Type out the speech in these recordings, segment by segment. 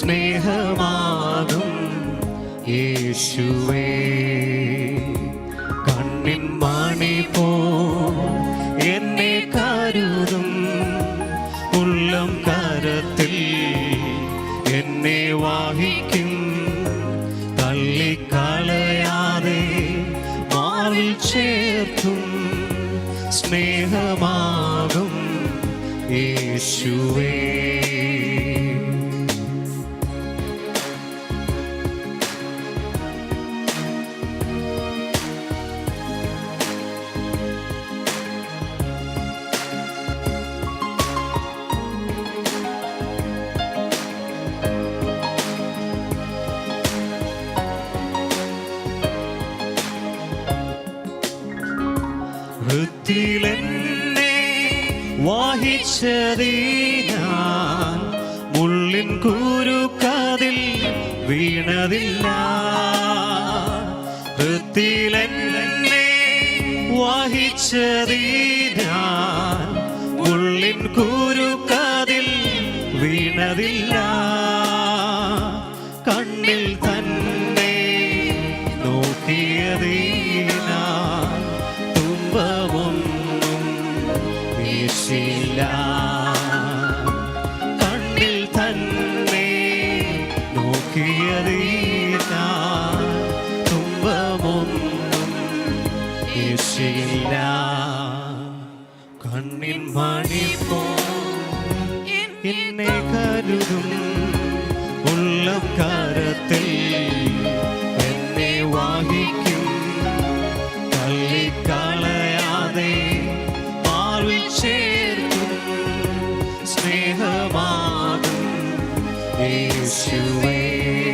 സ്നേഹമാകും യേശുവേ. കണ്ണിൻ മണി പോ എന്നെ കരുതും. ഉള്ളം കരത്തിൽ എന്നെ വാഹിക്കും. തള്ളിക്കളയാതെ മാറിൽ ചേർത്തും സ്നേഹമാകും യേശുവേ. ഹൃത്തിലെന്നെ വാഹിച്ചതീനാൻ. മുള്ളിൻ കുരുക്കതിൽ വീണതില്ല. ഹൃത്തിലെന്നെ വാഹിച്ചതീനാൻ. മുള്ളിൻ കുരുക്കതിൽ വീണതില്ല. കണ്ണിൽ തന്നെ നോക്കിയതീനാൻ വീശില്ല കണ്ണിൽ തന്നെ നോക്കിയറിയില്ല. കണ്ണിൻ മണി പോ എന്നെ കരുതും. ഉള്ളം കരത്തിൽ എന്നെ യേശുവേ തള്ളിക്കളയാതെ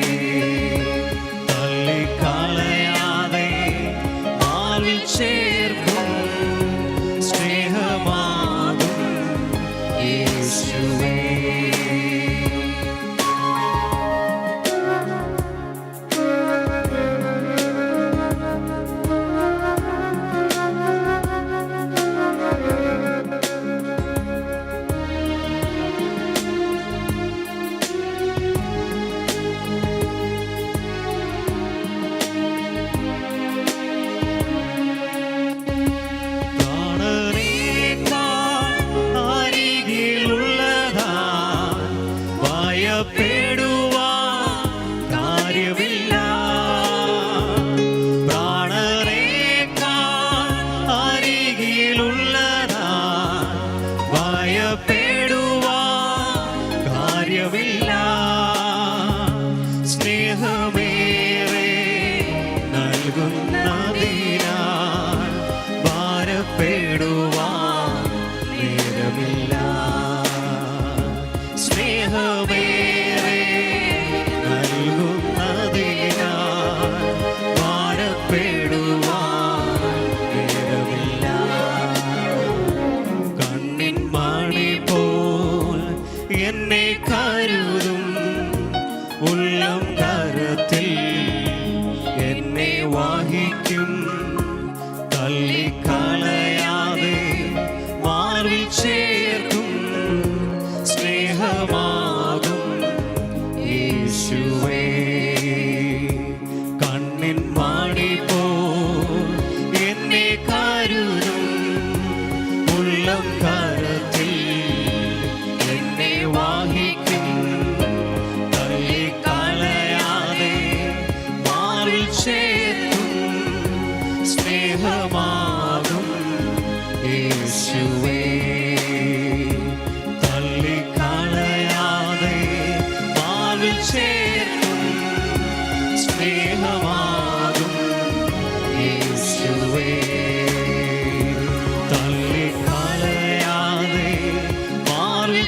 എന്നെ കരുതും ഉള്ളം കരത്തിൽ. എന്നെ വാഹിക്കും തള്ളിക്കളയാതെ தள்ளி காலையாதை மாறி